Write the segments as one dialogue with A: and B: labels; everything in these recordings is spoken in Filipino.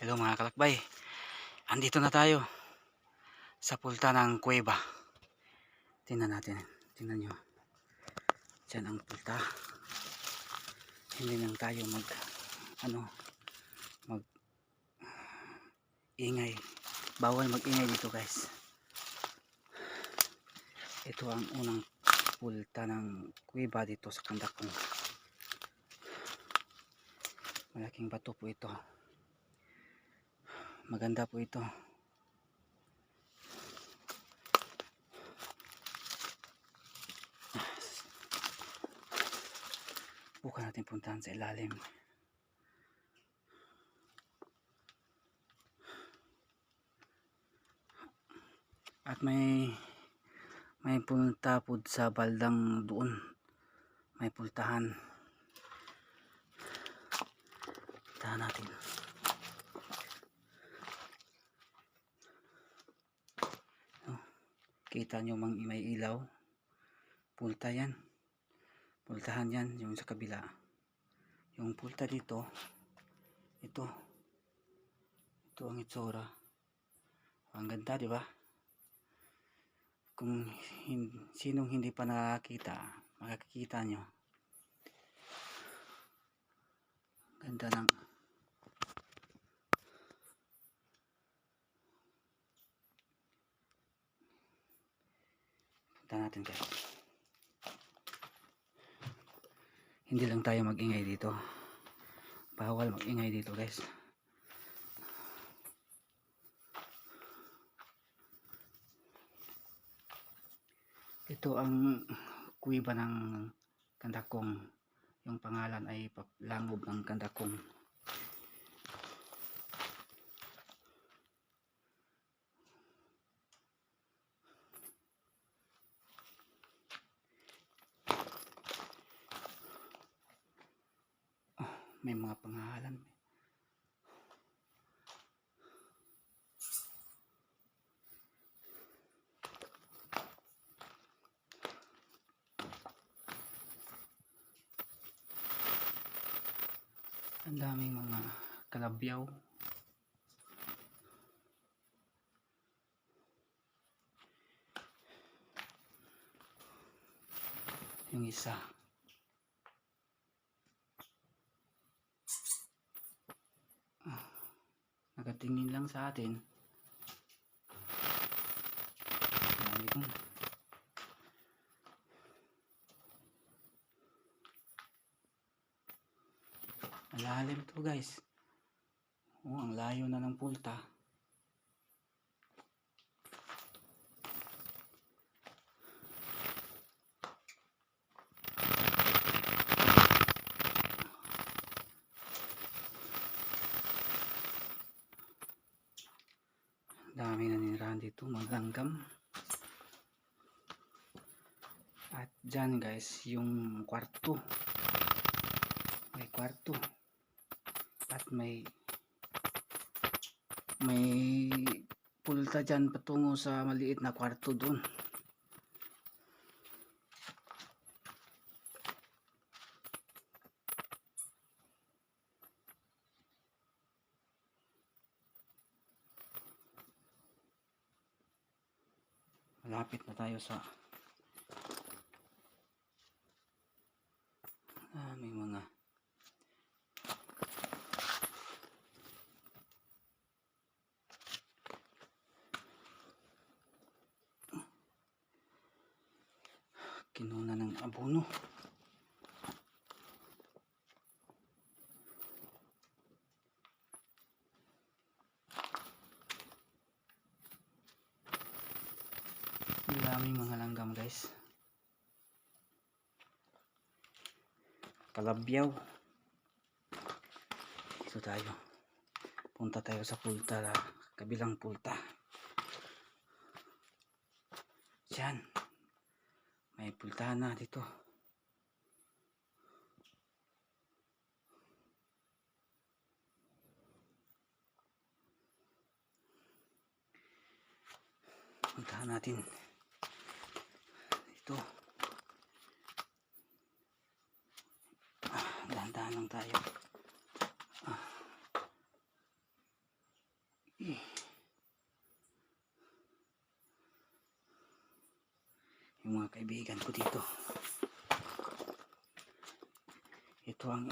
A: Hello mga kalakbay. Andito na tayo sa pulta ng kuweba. Tingnan natin. Tingnan nyo. Diyan ang pulta. Hindi lang tayo mag ano mag ingay. Bawal mag ingay dito guys. Ito ang unang pulta ng kuweba dito sa Kandakong. Malaking bato po ito. Maganda po ito. Bukan natin puntahan sa ilalim. At may may punta po sa baldang doon. May pultahan. Puntahan natin. Kita nyo mang may ilaw. Pulta yan. Pultahan yan yung sa kabila. Yung pulta dito ito. Ito ang itsura. Ang ganda di ba? Kung hin, sinong hindi pa nakakita makakita nyo. Ganda ng Punta natin guys. Hindi lang tayo magingay dito. Bawal magingay dito guys. Ito ang kuwiba ng kandakong. Yung pangalan ay langob ng kandakong. May mga pangalan. Ang daming mga kalabyaw. Yung isa. Nakatingin lang sa atin. Dami malalim to guys. Oh, ang layo na ng pulta dami na nirahan dito maganggam at dyan guys yung kwarto. May kwarto. At may may pulta dyan patungo sa maliit na kwarto doon malapit na tayo sa aming mga kinuna ng abono ang daming mga langgam guys. Kalabyaw ito tayo. Punta tayo sa pulta kabilang pulta. Dyan may pultahan na dito. Puntahan natin dito. Ah, dahan-dahan lang tayo. Ah. Eh. yung mga kaibigan ko dito. Ito ang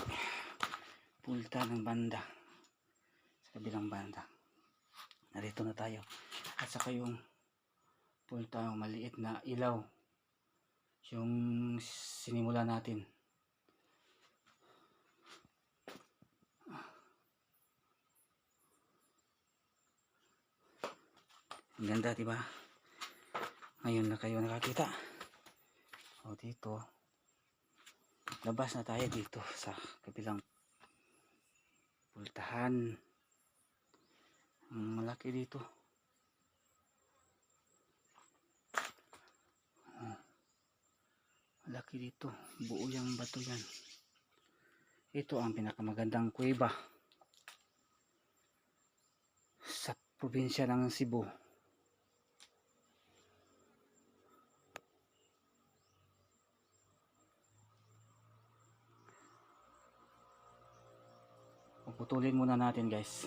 A: pulta ng banda. Sa kabilang banda. Narito na tayo. At saka yung pulta yung maliit na ilaw. Yung sinimula natin. Ang ganda, di ba? Ngayon na kayo nakakita. O dito. Labas na tayo dito sa kabilang pultahan. Ang malaki dito. Malaki dito. Buo yung bato yan. Ito ang pinakamagandang kuweba sa probinsya ng Cebu. Puputulin muna natin guys.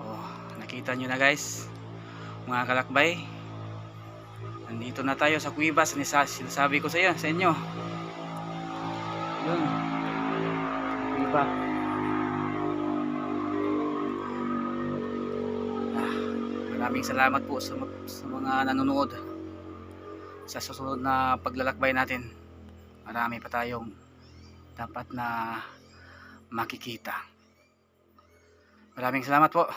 A: Oh, nakita nyo na guys. Mga kalakbay. Nandito na tayo sa Cuevas. Sinasabi ko sa iyo, sa inyo. Yun. Cueva. Ah, maraming salamat po sa, sa mga nanonood. Sa susunod na paglalakbay natin marami pa tayong dapat na makikita. Maraming salamat po.